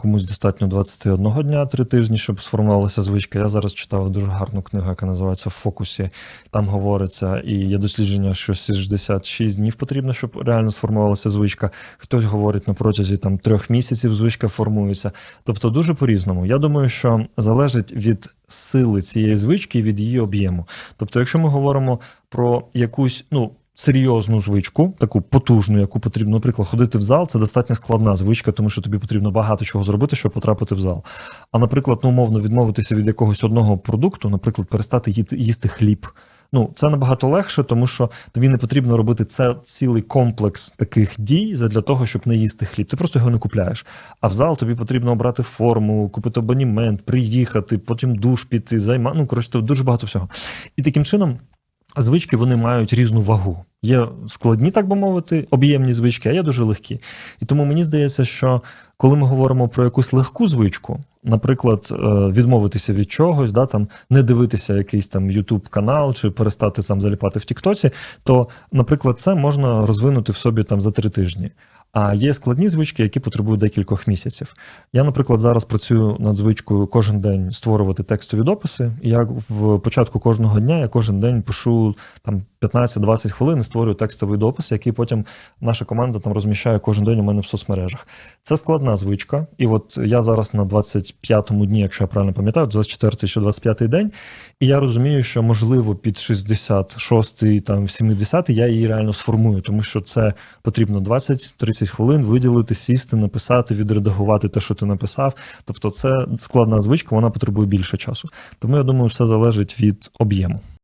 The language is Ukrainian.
комусь достатньо 21 дня, 3 тижні, щоб сформувалася звичка. Я зараз читав дуже гарну книгу, яка називається В фокусі. Там говориться, і є дослідження, що 66 днів потрібно, щоб реально сформувалася звичка. Хтось говорить на протязі там трьох місяців звичка формується. Тобто дуже по-різному. Я думаю, що залежить від сили цієї звички і від її об'єму. Тобто, якщо ми говоримо про якусь, ну. Серйозну звичку, таку потужну, яку потрібно, наприклад, ходити в зал, це достатньо складна звичка, тому що тобі потрібно багато чого зробити, щоб потрапити в зал. А, наприклад, ну, умовно відмовитися від якогось одного продукту, наприклад, перестати їсти хліб. Ну, це набагато легше, тому що тобі не потрібно робити це цілий комплекс таких дій для того, щоб не їсти хліб. Ти просто його не купляєш. А в зал тобі потрібно обрати форму, купити абонімент, приїхати, потім душ піти, займа. Ну, коротше, дуже багато всього. І таким чином. Звички вони мають різну вагу. Є складні, так би мовити, об'ємні звички, а є дуже легкі. І тому мені здається, що коли ми говоримо про якусь легку звичку, наприклад, е, відмовитися від чогось, да, там, не дивитися якийсь там YouTube канал чи перестати там заліпати в Тіктоці, то, наприклад, це можна розвинути в собі там за три тижні. А є складні звички, які потребують декількох місяців. Я, наприклад, зараз працюю над звичкою кожен день створювати текстові дописи. Я в початку кожного дня я кожен день пишу там 15-20 хвилин створюю текстовий допис, який потім наша команда там розміщає кожен день у мене в соцмережах. Це складна звичка. І от я зараз на 25-му дні, якщо я правильно пам'ятаю, 24-й чи 25-й день, і я розумію, що можливо під 66-й, там 70-й я її реально сформую, тому що це потрібно 20-30 хвилин виділити, сісти, написати, відредагувати те, що ти написав. Тобто, це складна звичка, вона потребує більше часу. Тому я думаю, все залежить від об'єму.